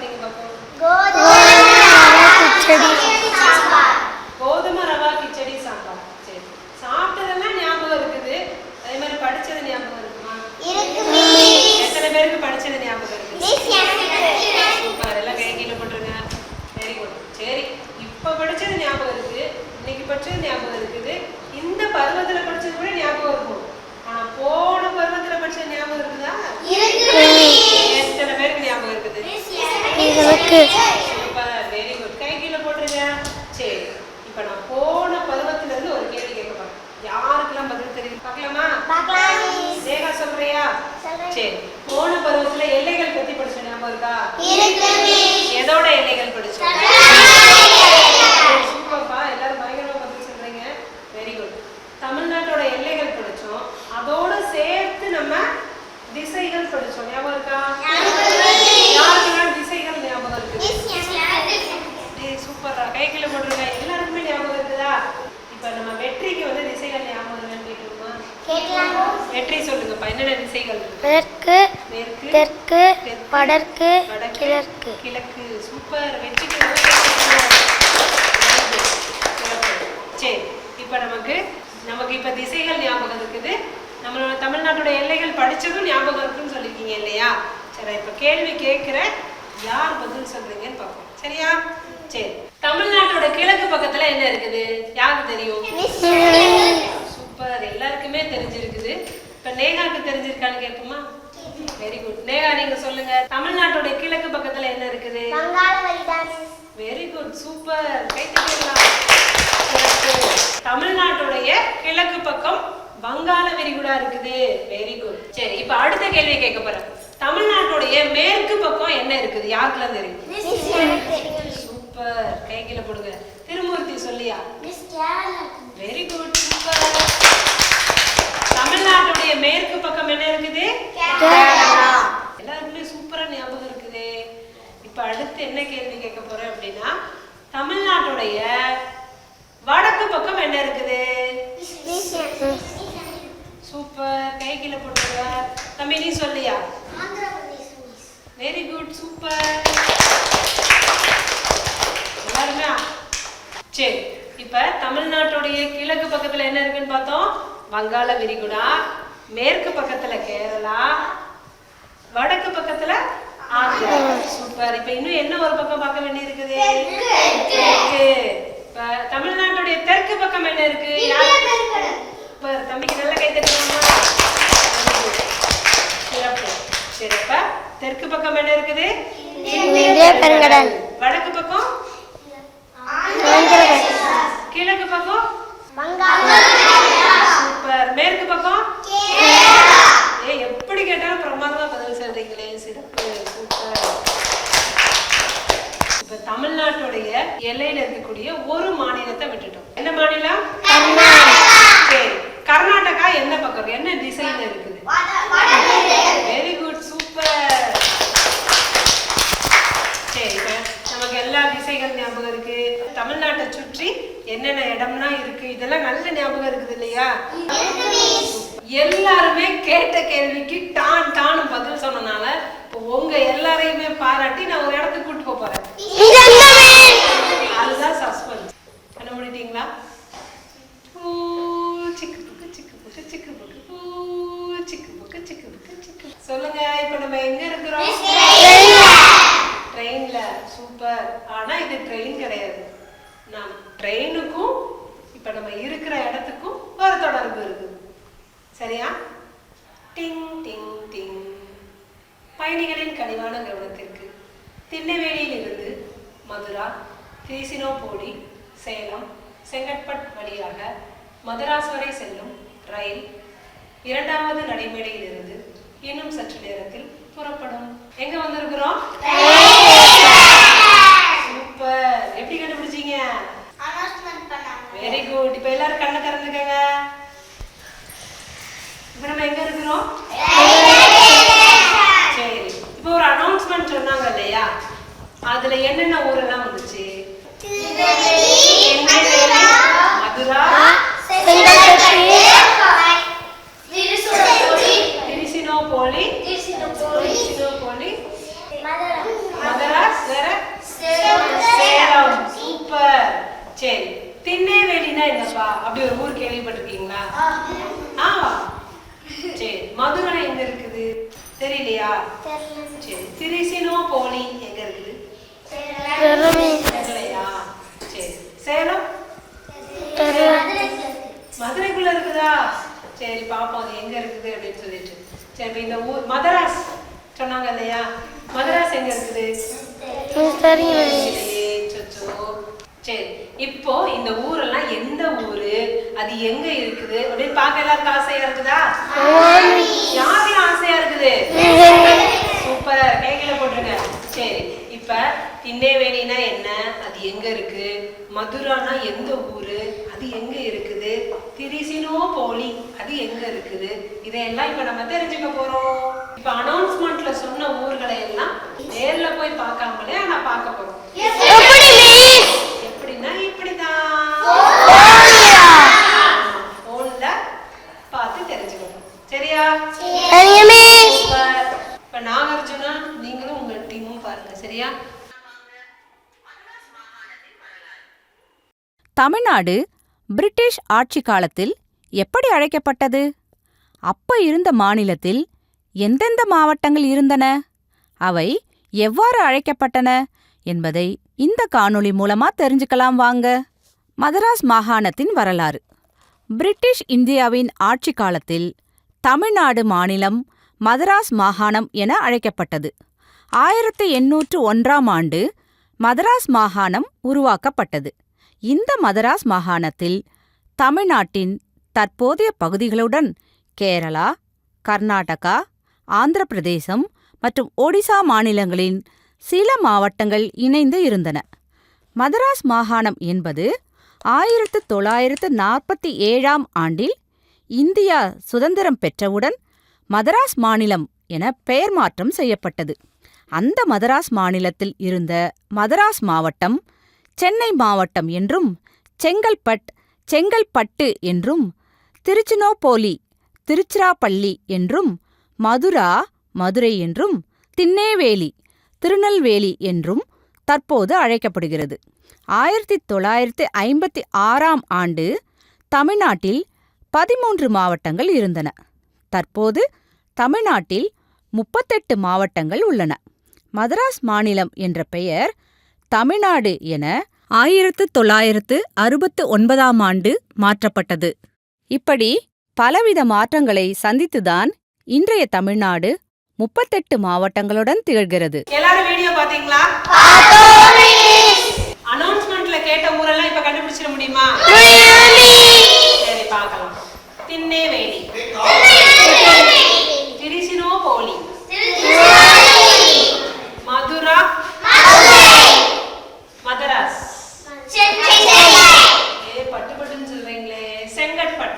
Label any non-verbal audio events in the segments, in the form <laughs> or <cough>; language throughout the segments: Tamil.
நேற்று என்ன சாப்பிட்டீங்க பாப்போம் கோதுமை ரவா கிச்சடி சாம்பார் சரி சாப்பிட்டதெல்லாம் ஞாபகம் இருக்குது அதே மாதிரி படிச்சது ஞாபகம் இருக்குமா எத்தனை பேருக்கு படிச்சது ஞாபகம் இருக்குது சூப்பர் எல்லாம் கை கீழே போட்டுருங்க வெரி குட் சரி இப்ப படிச்சது ஞாபகம் இருக்கு இன்னைக்கு படிச்சது ஞாபகம் இருக்குது இந்த பருவத்துல படிச்சது கூட ஞாபகம் இருக்கும் ஆனா போன பருவத்துல படிச்சது ஞாபகம் இருக்குதா எத்தனை பேருக்கு ஞாபகம் இருக்குது எனக்கு சூப்பர் வெரி குட் கை கீழே போட்டுருங்க சரி இப்ப நான் போன பருவத்துல இருந்து ஒரு கேள்வி கேட்க போறேன் யாருக்கெல்லாம் பதில் தெரியுது பார்க்கலாமா ரேகா சொல்றியா சரி போன பருவத்துல எல்லைகள் பத்தி படிச்ச ஞாபகம் இருக்கா எதோட எல்லைகள் படிச்சோம் சூப்பர்ப்பா எல்லாரும் பயங்கரமா பதில் சொல்றீங்க வெரி குட் தமிழ்நாட்டோட எல்லைகள் படிச்சோம் அதோட சேர்த்து நம்ம திசைகள் படிச்சோம் ஞாபகம் இருக்கா யாருக்கெல்லாம் திசைகள் ஞாபகம் இருக்குது டேய் சூப்பரா கை கீழே போட்டுருங்க எல்லாருக்குமே ஞாபகம் இருக்குதா இப்ப நம்ம வெற்றிக்கு வந்து திசைகள் ஞாபகம் இருக்கான்னு கேட்டுருமா வெற்றி சொல்லுங்கப்பா என்னென்ன திசைகள் மேற்கு மேற்கு தெற்கு வடக்கு கிழக்கு. கிழக்கு. சூப்பர். வெற்றிக்கு. சிறப்பு. சரி இப்ப நமக்கு நமக்கு இப்ப திசைகள் ஞாபகம் இருக்குது. நம்மளோட தமிழ்நாட்டோட எல்லைகள் படிச்சதும் ஞாபகம் இருக்குன்னு சொல்லிருக்கீங்க இல்லையா? சரி இப்ப கேள்வி கேட்கிறேன் யார் பதில் சொல்றீங்கன்னு பார்ப்போம். சரியா? சரி. தமிழ்நாட்டோட கிழக்கு பக்கத்துல என்ன இருக்குது? யாருக்கு தெரியும்? சூப்பர். எல்லாருக்குமே தெரிஞ்சிருக்குது. இப்ப நேகாக்கு தெரிஞ்சிருக்கான்னு கேட்போமா? வெரி குட் நேகா நீங்க சொல்லுங்க. தமிழ்நாட்டோட கிழக்கு பக்கத்துல என்ன இருக்குது? Very good super. தமிழ்நாட்டுடைய கிழக்கு பக்கம் வங்காள விரிகுடா இருக்குது. வெரி குட் சரி இப்ப அடுத்த கேள்வி கேட்க போறேன். தமிழ்நாட்டுடைய மேற்கு பக்கம் என்ன இருக்குது? யாருக்கெல்லாம் தெரியும்? சூப்பர் கை கீழே போடுங்க. திருமூர்த்தி சொல்லியா? வெரி குட் சூப்பர் தமிழ்நாட்டுடைய மேற்கு பக்கம் என்ன இருக்குது கேரளா. எல்லாருக்குமே சூப்பரா ஞாபகம் இருக்குது இப்ப அடுத்து என்ன கேள்வி கேட்க போறேன் அப்படின்னா தமிழ்நாட்டுடைய வடக்கு பக்கம் என்ன இருக்குது? சூப்பர். கை கீழே போட்டுருங்க. தம்பி நீ சொல்லியா? Very good super. எல்லாருமே சரி இப்ப தமிழ்நாட்டுடைய கிழக்கு பக்கத்துல என்ன இருக்குன்னு பார்த்தோம்? வங்காள விரிகுடா மேற்கு பக்கத்துல கேரளா வடக்கு பக்கத்துல சூப்பர். இப்ப இன்னும் என்ன ஒரு பக்கம் பார்க்க வேண்டியிருக்குது? தெற்கு. இப்ப தமிழ்நாட்டுடைய தெற்கு பக்கம் என்ன இருக்கு? தம்பிக்கு நல்ல கை தட்டுவோமா சிறப்பு. சரி அப்ப தெற்கு பக்கம் என்ன இருக்குது? இந்திய பெருங்கடல். வடக்கு பக்கம் கிழக்கு பக்கம் சூப்பர் மேற்கு பக்கம் ஏய் எப்படி கேட்டாலும் பிரமாதமா பதில் சொல்றீங்களே சிறப்பு சூப்பர் இப்ப தமிழ்நாட்டுடைய எல்லையில இருக்கக்கூடிய ஒரு மாநிலத்தை விட்டுட்டோம். என்ன மாநிலம்? சரி. கர்நாடகா என்ன பக்கம்? என்ன திசையில இருக்குது? வெரி குட் சூப்பர் சரி இப்ப நமக்கு எல்லா திசைகள் ஞாபகம் இருக்கு. தமிழ்நாட்டை சுற்றி என்னென்ன இடம்னா இருக்கு? இதெல்லாம் நல்ல ஞாபகம் இருக்குது இல்லையா? எல்லாருமே கேட்ட கேள்விக்கு திருநெல்வேலியிலிருந்து மதுரா திருசினோபோடி சேலம் செங்கட்பட் வழியாக மதராஸ் வரை செல்லும் ரயில் இரண்டாவது நடைமேடையிலிருந்து இன்னும் சற்று நேரத்தில் புறப்படும். எங்க வந்திருக்கிறோம் சூப்பர் எப்படி கண்டுபிடிச்சீங்க வெரி குட் இப்போ எல்லாரும் கண்ணை திறந்துக்கங்க இப்போ நம்ம எங்க இருக்கிறோம் சரி இப்போ ஒரு அனௌன்ஸ்மெண்ட் சொன்னாங்க இல்லையா அதுல என்னென்ன ஊரெல்லாம் வந்துச்சு திருநெல்வேலி, மதுரா திருச்சினோபோலி திருச்சினோபோலி மதராஸ் வேற சேலம் சூப்பர் சரி திண்ணேவேலினா என்னப்பா அப்படி ஒரு ஊர் கேள்விப்பட்டிருக்கீங்களா ஆ சரி மதுரை எங்க இருக்குது சரி திருச்சினோபோலி எங்க இருக்குது? சரி. சேலம்? மதுரைக்குள்ள இருக்குதா? சரி பாப்போம் அது எங்க இருக்குது அப்படின்னு சொல்லிட்டு. சரி இந்த ஊர் மதராஸ் சொன்னாங்க இல்லையா? மதராஸ் எங்க இருக்குது. சரி இப்போ இந்த ஊரெல்லாம் எந்த ஊரு? அது எங்க இருக்குது? அப்படின்னு பார்க்க எல்லாருக்கும் ஆசையா இருக்குதா? யாருக்கும் ஆசையா இருக்குது? <laughs> சூப்பர் கைகளை போட்டுருங்க சரி இப்ப திண்ணேவேலினா என்ன? அது எங்க இருக்கு? மதுரானா எந்த ஊரு? அது எங்க இருக்குது? திரிசினோ போலி அது எங்க இருக்குது? இதையெல்லாம் இப்ப நம்ம தெரிஞ்சுக்க போறோம். இப்ப அனௌன்ஸ்மெண்ட்ல சொன்ன ஊர்களை எல்லாம் நேர்ல போய் பார்க்காமலே ஆனா பார்க்க போறோம். எப்படின்னா இப்படிதான். போன்ல பார்த்து தெரிஞ்சுக்கணும் சரியா. இப்ப நாகார்ஜுனா சரியா? தமிழ்நாடு பிரிட்டிஷ் ஆட்சி காலத்தில் எப்படி அழைக்கப்பட்டது? அப்ப இருந்த மாநிலத்தில் எந்தெந்த மாவட்டங்கள் இருந்தன? அவை எவ்வாறு அழைக்கப்பட்டன என்பதை இந்த காணொளி மூலமா தெரிஞ்சுக்கலாம் வாங்க. மதராஸ் மாகாணத்தின் வரலாறு. பிரிட்டிஷ் இந்தியாவின் ஆட்சி காலத்தில் தமிழ்நாடு மாநிலம் மதராஸ் மாகாணம் என அழைக்கப்பட்டது. ஆயிரத்து எண்ணூற்று ஒன்றாம் ஆண்டு மதராஸ் மாகாணம் உருவாக்கப்பட்டது. இந்த மதராஸ் மாகாணத்தில் தமிழ்நாட்டின் தற்போதைய பகுதிகளுடன் கேரளா கர்நாடகா ஆந்திர பிரதேசம் மற்றும் ஒடிசா மாநிலங்களின் சில மாவட்டங்கள் இணைந்து இருந்தன. மதராஸ் மாகாணம் என்பது ஆயிரத்து தொள்ளாயிரத்து நாற்பத்தி ஏழாம் ஆண்டில் இந்தியா சுதந்திரம் பெற்றவுடன் மதராஸ் மாநிலம் என பெயர் மாற்றம் செய்யப்பட்டது. அந்த மதராஸ் மாநிலத்தில் இருந்த மதராஸ் மாவட்டம் சென்னை மாவட்டம் என்றும் செங்கல்பட் செங்கல்பட்டு என்றும் திருச்சினோபோலி திருச்சிராப்பள்ளி என்றும் மதுரா மதுரை என்றும் திண்ணேவேலி திருநெல்வேலி என்றும் தற்போது அழைக்கப்படுகிறது. ஆயிரத்தி தொள்ளாயிரத்தி ஐம்பத்தி ஆறாம் ஆண்டு தமிழ்நாட்டில் பதிமூன்று மாவட்டங்கள் இருந்தன. தற்போது தமிழ்நாட்டில் முப்பத்தெட்டு மாவட்டங்கள் உள்ளன. மதராஸ் மாநிலம் என்ற பெயர் தமிழ்நாடு என ஆயிரத்து தொள்ளாயிரத்து அறுபத்து ஒன்பதாம் ஆண்டு மாற்றப்பட்டது. இப்படி பலவித மாற்றங்களை சந்தித்துதான் இன்றைய தமிழ்நாடு முப்பத்தெட்டு மாவட்டங்களுடன் திகழ்கிறது. எல்லாரும் வீடியோ பாத்தீங்களா அனௌன்ஸ்மெண்ட்ல கேட்ட ஊரெல்லாம் இப்ப கண்டுபிடிச்சிட முடியுமா? சரி பார்க்கலாம். திண்ணேவேலி திருச்சினோபோலி மதுரா மதராஸ் ஏ பட்டு பட்டுன்னு சொல்றீங்களே செங்கட்பட்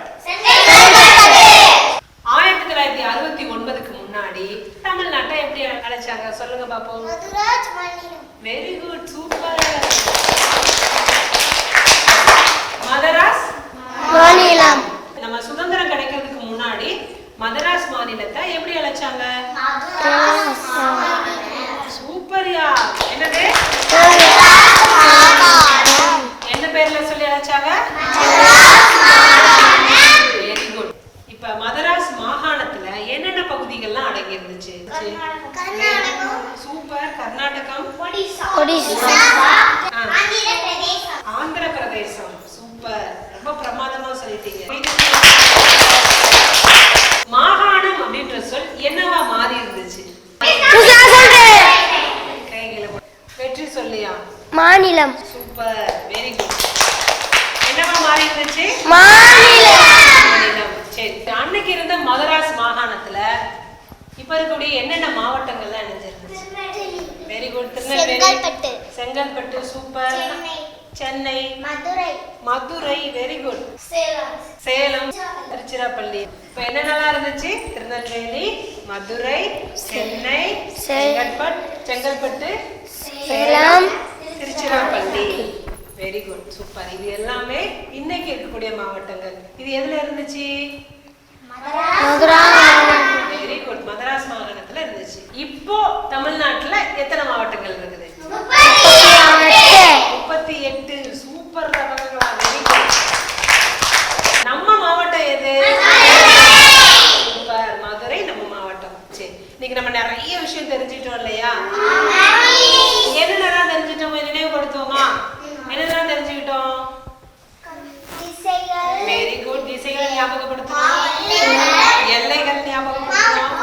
ஆயிரத்தி தொள்ளாயிரத்தி அறுபத்தி ஒன்பதுக்கு முன்னாடி தமிழ்நாட்டை எப்படி அழைச்சாங்க சொல்லுங்க பாப்போம் வெரி குட் சூப்பர் மதராஸ் மாநிலம் நம்ம சுதந்திரம் கிடைக்கிறதுக்கு முன்னாடி மதராஸ் மாநிலத்தை எப்படி அழைச்சாங்க சூப்பர்யா என்னது என்ன பேர்ல சொல்லி அழைச்சாங்க வெரி குட் இப்ப மதராஸ் மாகாணத்துல என்னென்ன பகுதிகள்லாம் அடங்கி இருந்துச்சு சூப்பர் கர்நாடகம் ஒடிசா ஆ. ஆந்திர பிரதேசம் சூப்பர் ரொம்ப பிரமாதமா சொல்லிட்டீங்க மாகாணம் அப்படின்ற சொல் என்னவா மாறி இருந்துச்சு கைகளை போட்டு. இருக்கக்கூடிய என்னென்ன மாவட்டங்கள்லாம் இணைஞ்சிருந்துச்சு? Very good Tirunelveli. Chengalpattu. Chengalpattu super. Chennai. Madurai. Madurai very good Salem. Salem. Tiruchirappalli. இப்போ என்னென்னலாம் இருந்துச்சு? திருநெல்வேலி மதுரை சென்னை சே- Chengalpattu Chengalpattu Salem. Tiruchirappalli. Very good super இது எல்லாமே இன்னைக்கு இருக்கக்கூடிய மாவட்டங்கள். இது எதுல இருந்துச்சு? மதுரா. குட் மதராஸ் இருந்துச்சு. இப்போ தமிழ்நாட்டுல எத்தனை மாவட்டங்கள் இருக்குது முப்பத்தி எட்டு சூப்பர் வெரி குட் நம்ம மாவட்டம் எது சூப்பர் மதுரை நம்ம மாவட்டம் சரி இன்னைக்கு நம்ம நிறைய விஷயம் தெரிஞ்சுட்டோம் இல்லையா என்னென்னலாம் தெரிஞ்சுட்டோம் நினைவுபடுத்துவோமா என்னென்னலாம் தெரிஞ்சுக்கிட்டோம் வெரி குட் திசைகள் ஞாபகப்படுத்தணும் எல்லைகள் ஞாபகப்படுத்தணும்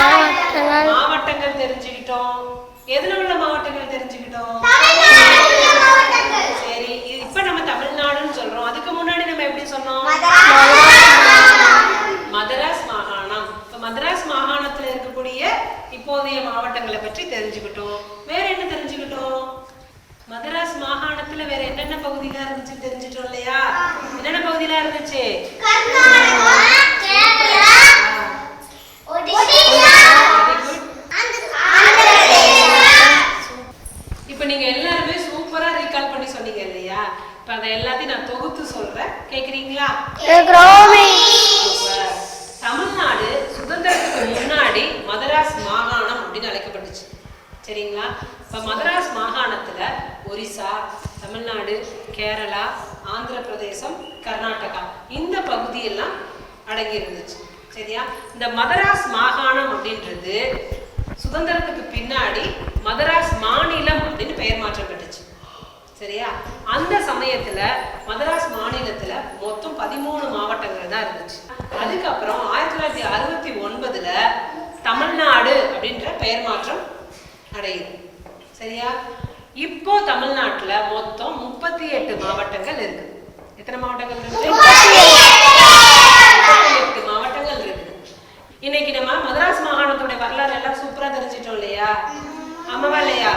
மாவட்டங்கள் மாவட்டங்கள் தெரிஞ்சுக்கிட்டோம் எதுல உள்ள மாவட்டங்கள் தெரிஞ்சுக்கிட்டோம் சரி இது இப்ப நம்ம தமிழ்நாடுன்னு சொல்றோம் அதுக்கு முன்னாடி நம்ம எப்படி சொன்னோம் மதராஸ் மாகாணம் மதராஸ் மாகாணத்துல இருக்கக்கூடிய இப்போதைய மாவட்டங்களை பற்றி தெரிஞ்சுக்கிட்டோம். வேற என்ன தெரிஞ்சுக்கிட்டோம்? மதராஸ் மாகாணத்துல வேற என்னென்ன பகுதிகளா இருந்துச்சு தெரிஞ்சுட்டோம் இல்லையா? என்னென்ன பகுதியில இருந்துச்சு? இப்போ நீங்க எல்லாருமே சூப்பரா ரீகால் பண்ணி சொன்னீங்க இல்லையா? இப்போ அதை எல்லாத்தையும் நான் தொகுத்து சொல்றேன். கேக்குறீங்களா கிராமி சூப்பர். தமிழ்நாடு சுதந்திரத்துக்கு முன்னாடி மதராஸ் மாகாணம் அப்படின்னு அழைக்கப்பட்டுச்சு. சரிங்களா? இப்போ மதராஸ் மாகாணத்தில் ஒரிசா தமிழ்நாடு கேரளா ஆந்திர பிரதேசம் கர்நாடகா இந்த பகுதியெல்லாம் அடங்கி இருந்துச்சு சரியா? இந்த மதராஸ் மாகாணம் அப்படின்றது சுதந்திரத்துக்கு பின்னாடி மதராஸ் மாநிலம் அப்படின்னு பெயர் மாற்றம் பெற்றுச்சு சரியா? அந்த சமயத்துல மதராஸ் மாநிலத்துல மொத்தம் பதிமூணு மாவட்டங்கள் தான் இருந்துச்சு. அதுக்கப்புறம் ஆயிரத்தி தொள்ளாயிரத்தி அறுபத்தி பெயர் மாற்றம் அடையுது. சரியா? இப்போ தமிழ்நாட்டுல மொத்தம் முப்பத்தி எட்டு மாவட்டங்கள் இருக்கு. எத்தனை மாவட்டங்கள் இருக்கு? எட்டு மாவட்டங்கள் இருக்குது இன்னைக்கு நம்ம மதராஸ் மாகாணத்துடைய வரலாறு எல்லாம் சூப்பரா தெரிஞ்சிட்டோம் இல்லையா? ஆமாவா இல்லையா?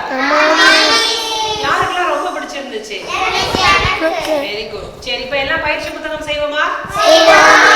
யாருக்கெல்லாம் ரொம்ப பிடிச்சிருந்துச்சு? வெரி குட் சரி இப்ப எல்லாம் பயிற்சி புத்தகம் செய்வோமா? செய்வோம்.